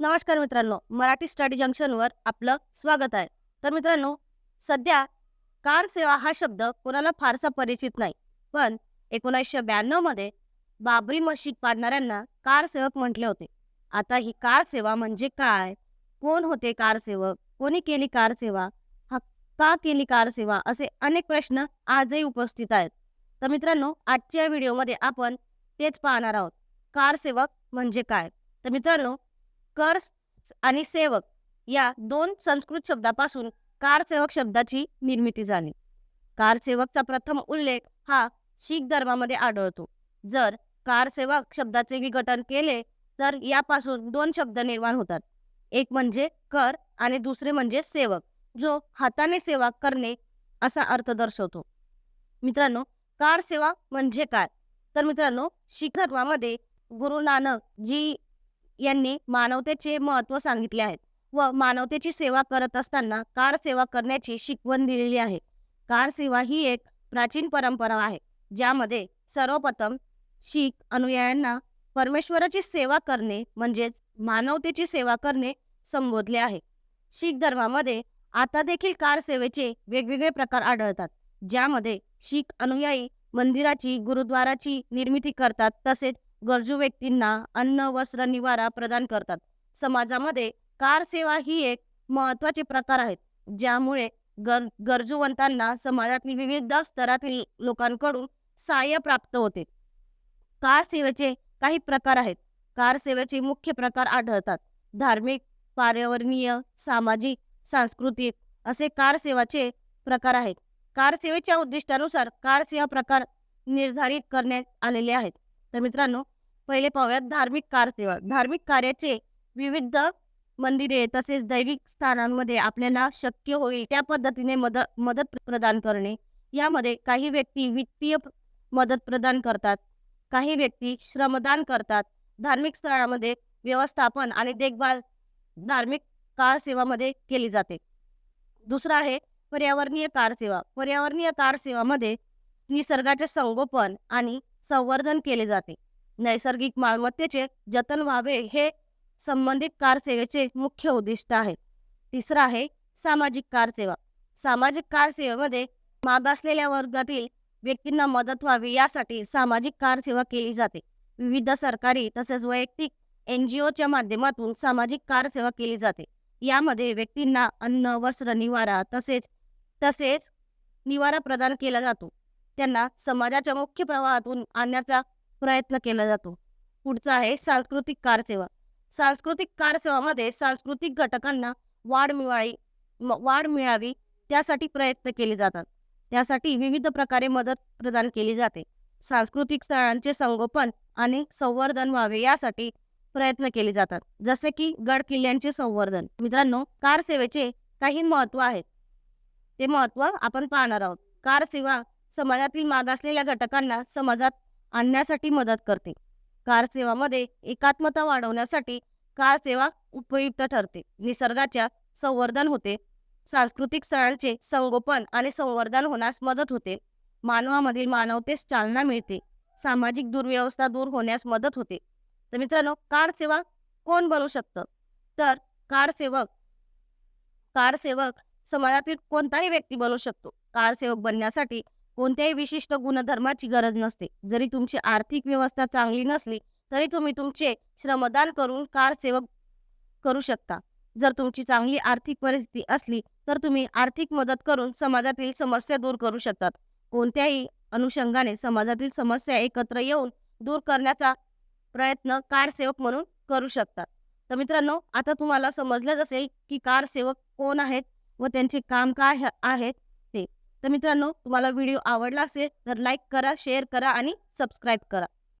नमस्कार मित्रांनो मराठी स्टडी जंक्शनवर आपलं स्वागत आहे. तर मित्रांनो सध्या कार सेवा हा शब्द कोणाला फारसा परिचित नाही. पण एकोणीसशे ब्याण्णवमध्ये बाबरी मशीद पाडणाऱ्यांना कार सेवक म्हटले होते. आता ही कार सेवा म्हणजे काय? कोण होते कार सेवक? कोणी केली कार सेवा? हा का केली कार सेवा? असे अनेक प्रश्न आजही उपस्थित आहेत. तर मित्रांनो आजच्या व्हिडिओमध्ये आपण तेच पाहणार आहोत. कार सेवक म्हणजे काय? तर मित्रांनो कर आणि सेवक या दोन संस्कृत शब्दापासून कारसेवक शब्दाची निर्मिती झाली. कारसेवकचा प्रथम उल्लेख हा शीख धर्मामध्ये आढळतो. जर कारसेवक शब्दाचे विघटन केले तर यापासून दोन शब्द निर्माण होतात. एक म्हणजे कर आणि दुसरे म्हणजे सेवक जो हाताने सेवा करणे असा अर्थ दर्शवतो. मित्रांनो कार सेवा म्हणजे काय? तर मित्रांनो शिख धर्मामध्ये गुरु नानक जी यांनी मानवतेचे महत्त्व सांगितले आहे व मानवतेची सेवा करत असताना कार सेवा करण्याची शिकवण दिलेली आहे. कार सेवा ही एक प्राचीन परंपरा आहे ज्यामध्ये सर्वप्रथम शीख अनुयायांना परमेश्वराची सेवा करणे म्हणजेच मानवतेची सेवा करणे संबोधले आहे. शीख धर्मामध्ये आता देखील कार सेवेचे वेगवेगळे प्रकार आढळतात ज्यामध्ये शीख अनुयायी मंदिराची गुरुद्वाराची निर्मिती करतात तसेच गरजू व्यक्तींना अन्न वस्त्र निवारा प्रदान करतात. समाजामध्ये कार सेवा ही एक महत्त्वाचे प्रकार आहेत ज्यामुळे गर गरजूवंतांना समाजातील विविध स्तरातील लोकांकडून सहाय्य प्राप्त होते. कार सेवेचे काही प्रकार आहेत. कार सेवेचे मुख्य प्रकार आढळतात. धार्मिक पर्यावरणीय सामाजिक सांस्कृतिक असे कार सेवाचे प्रकार आहेत. कार सेवेच्या उद्दिष्टानुसार कार सेवा प्रकार निर्धारित करण्यात आलेले आहेत. तर मित्रांनो पहिले पाहूयात धार्मिक कार सेवा धार्मिक कार्याचे विविध मंदिरे तसेच दैविक स्थानांमध्ये आपल्याला शक्य होईल त्या पद्धतीने मदत मदत प्रदान करणे. यामध्ये काही व्यक्ती वित्तीय मदत प्रदान करतात. काही व्यक्ती श्रमदान करतात. धार्मिक स्थळामध्ये व्यवस्थापन आणि देखभाल धार्मिक कारसेवामध्ये केली जाते. दुसरं आहे पर्यावरणीय कार सेवा पर्यावरणीय कारसेवामध्ये निसर्गाचे संगोपन आणि संवर्धन केले जाते. नैसर्गिक मालमत्तेचे जतन व्हावे हे संबंधित कार सेवेचे मुख्य उद्दिष्ट आहे. तिसरं आहे सामाजिक कार सेवा. सामाजिक कारसेवेमध्ये मागासलेल्या वर्गातील व्यक्तींना मदत व्हावी यासाठी सामाजिक कार सेवा केली जाते. विविध सरकारी तसेच वैयक्तिक एन जी ओच्या माध्यमातून सामाजिक कार सेवा केली जाते. यामध्ये व्यक्तींना अन्न वस्त्र निवारा तसेच तसेच निवारा प्रदान केला जातो. त्यांना समाजाच्या मुख्य प्रवाहातून आणण्याचा प्रयत्न केला जातो. पुढचा आहे सांस्कृतिक कारसेवा. सांस्कृतिक कारसेवामध्ये सांस्कृतिक घटकांना वाढ मिळावी वाढ मिळावी त्यासाठी प्रयत्न केले जातात. त्यासाठी विविध प्रकारे मदत प्रदान केली जाते. सांस्कृतिक स्थळांचे संगोपन आणि संवर्धन व्हावे यासाठी प्रयत्न केले जातात. जसे की गड किल्ल्यांचे संवर्धन. मित्रांनो कार सेवेचे काही महत्त्व आहेत. ते महत्त्व आपण पाहणार आहोत. कार सेवा समाजातील मागासलेल्या घटकांना समाजात आणण्यासाठी मदत करते. कार सेवामध्ये एकात्मता वाढवण्यासाठी कार सेवा उपयुक्त ठरते. निसर्गाच्या संवर्धन होते. सांस्कृतिक स्थळांचे संगोपन आणि संवर्धन होण्यास मदत होते. मानवामधील मानवतेस चालना मिळते. सामाजिक दुर्व्यवस्था दूर होण्यास मदत होते. तर मित्रांनो कार सेवा कोण बनू शकतं? तर कार सेवक कार सेवक समाजातील कोणताही व्यक्ती बनू शकतो. कार सेवक बनण्यासाठी कोणत्याही विशिष्ट गुणधर्माची गरज नसते. जरी तुमची आर्थिक व्यवस्था चांगली नसली तरी तुम्ही तुमचे श्रमदान करून कार सेवक करू शकता. जर तुमची चांगली आर्थिक परिस्थिती असली तर तुम्ही आर्थिक मदत करून समाजातील समस्या दूर करू शकतात. कोणत्याही अनुषंगाने समाजातील समस्या एकत्र येऊन दूर करण्याचा प्रयत्न कार सेवक म्हणून करू शकतात. तर मित्रांनो आता तुम्हाला समजलंच असेल की कार सेवक कोण आहेत व त्यांचे काम काय आहेत. तर मित्रांनो तुम्हाला व्हिडिओ आवडला असेल तर लाईक करा शेअर करा आणि सबस्क्राईब करा.